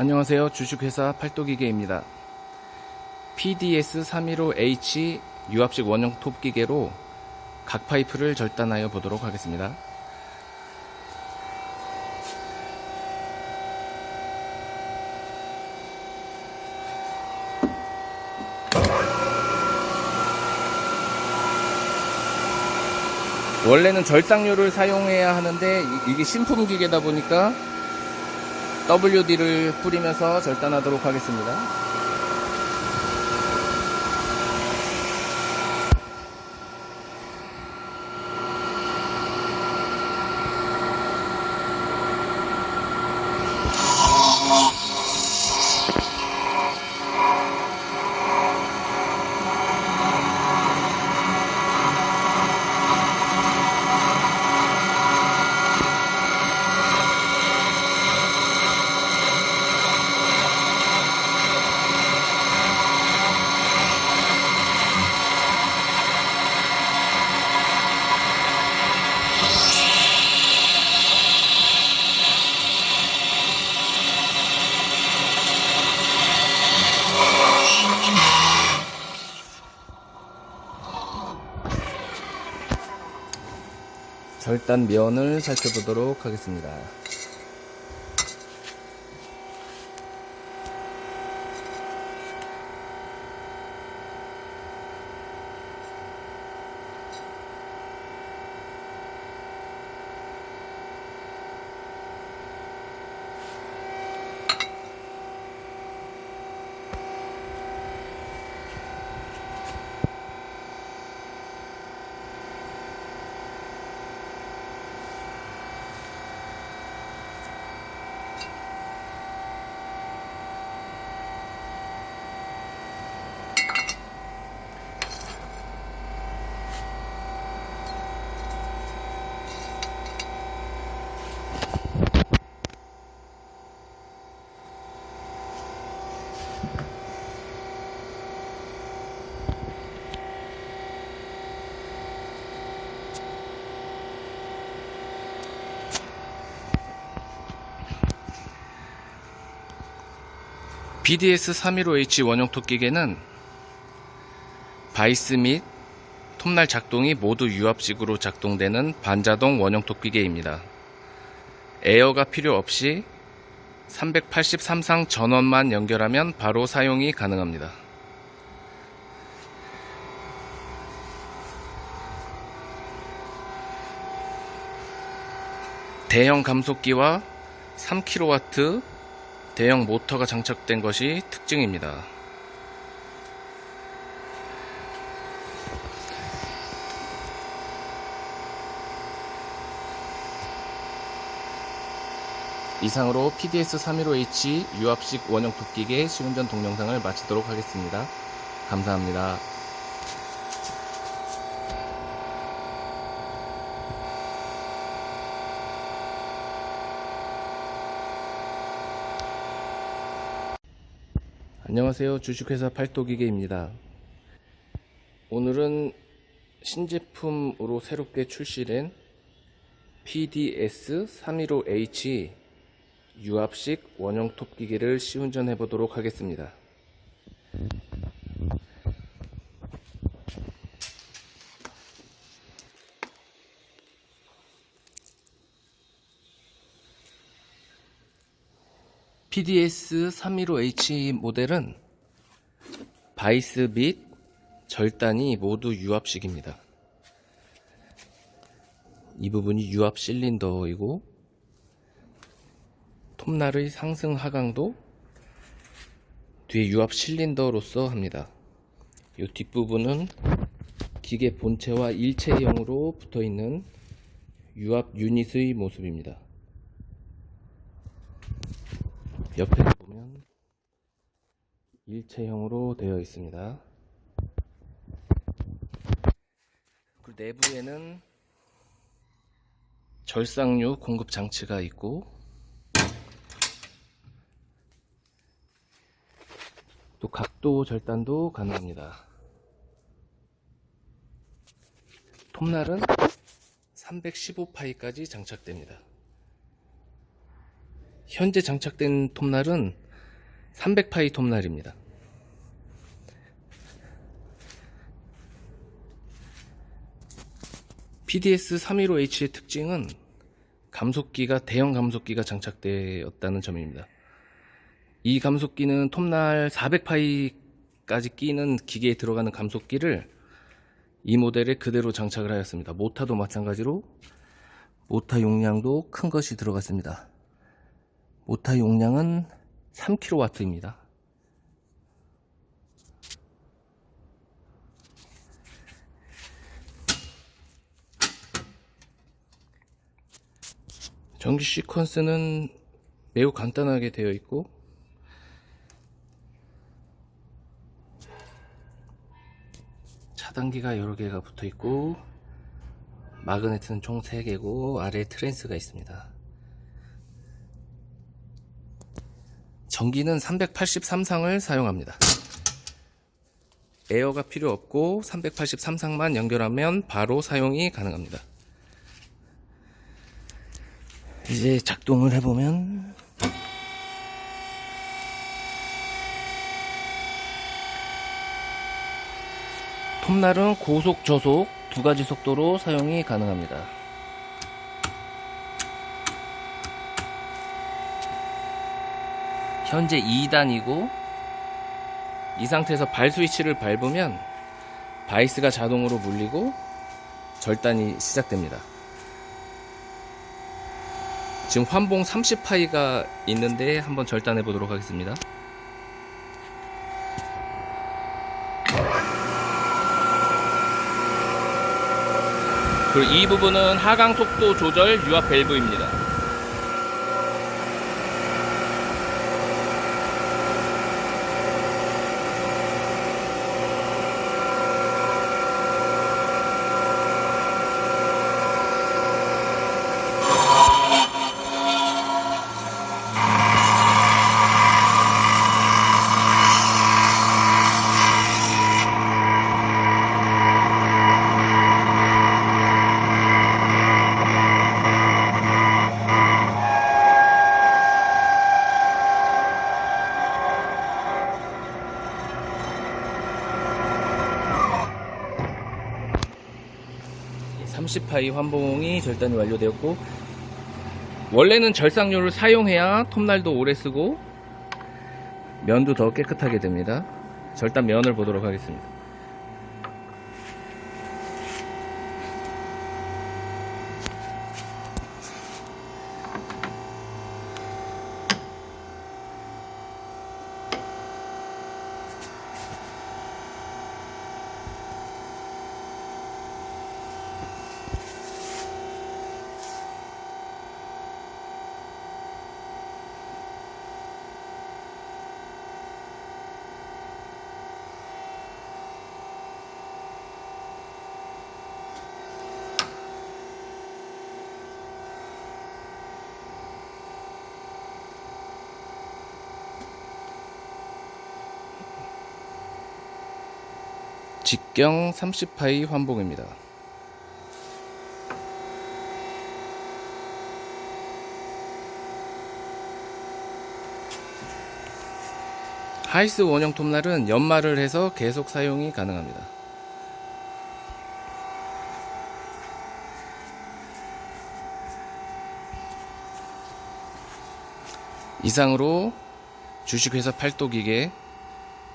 안녕하세요. 주식회사 팔도기계입니다. PDS315H 유압식 원형 톱기계로 각 파이프를 절단하여 보도록 하겠습니다. 원래는 절상류를 사용해야 하는데 이- 이게 신품 기계다 보니까 WD를 뿌리면서 절단하도록 하겠습니다. 절단 면을 살펴보도록 하겠습니다. BDS315H 원형 톱기계는 바이스 및 톱날 작동이 모두 유압식으로 작동되는 반자동 원형 톱기계입니다. 에어가 필요 없이 383상 전원만 연결하면 바로 사용이 가능합니다. 대형 감속기와 3kW 대형 모터가 장착된 것이 특징입니다. 이상으로 PDS315H 유압식 원형 도끼계 시운전 동영상을 마치도록 하겠습니다. 감사합니다. 안녕하세요. 주식회사 팔도기계입니다. 오늘은 신제품으로 새롭게 출시된 PDS315H 유압식 원형 톱 기계를 시운전해 보도록 하겠습니다. PDS315H 모델은 바이스 및 절단이 모두 유압식입니다. 이 부분이 유압 실린더이고 톱날의 상승 하강도 뒤에 유압 실린더로서 합니다. 이 뒷부분은 기계 본체와 일체형으로 붙어 있는 유압 유닛의 모습입니다. 옆에서 보면 일체형으로 되어 있습니다. 그리고 내부에는 절상류 공급 장치가 있고 또 각도 절단도 가능합니다. 톱날은 315파이까지 장착됩니다. 현재 장착된 톱날은 300파이 톱날입니다. PDS 315H의 특징은 감속기가 대형 감속기가 장착되었다는 점입니다. 이 감속기는 톱날 400파이까지 끼는 기계에 들어가는 감속기를 이 모델에 그대로 장착을 하였습니다. 모타도 마찬가지로 모타 용량도 큰 것이 들어갔습니다. 모타 용량은 3kW입니다. 전기 시퀀스는 매우 간단하게 되어 있고 차단기가 여러 개가 붙어 있고 마그네트는 총 3개고 아래에 트랜스가 있습니다. 전기는 383상을 사용합니다. 에어가 필요 없고 383상만 연결하면 바로 사용이 가능합니다. 이제 작동을 해보면 톱날은 고속 저속 두 가지 속도로 사용이 가능합니다. 현재 2단이고 이 상태에서 발 스위치를 밟으면 바이스가 자동으로 물리고 절단이 시작됩니다. 지금 환봉 30파이가 있는데 한번 절단해 보도록 하겠습니다. 그리고 이 부분은 하강 속도 조절 유압 밸브입니다. 예, 30파이 환봉이 절단이 완료되었고 원래는 절삭료를 사용해야 톱날도 오래 쓰고 면도 더 깨끗하게 됩니다. 절단 면을 보도록 하겠습니다. 직경 30파이 환봉입니다. 하이스 원형 톱날은 연마를 해서 계속 사용이 가능합니다. 이상으로 주식회사 팔도기계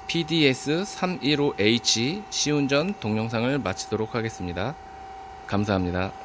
PDS315H 시운전 동영상을 마치도록 하겠습니다. 감사합니다.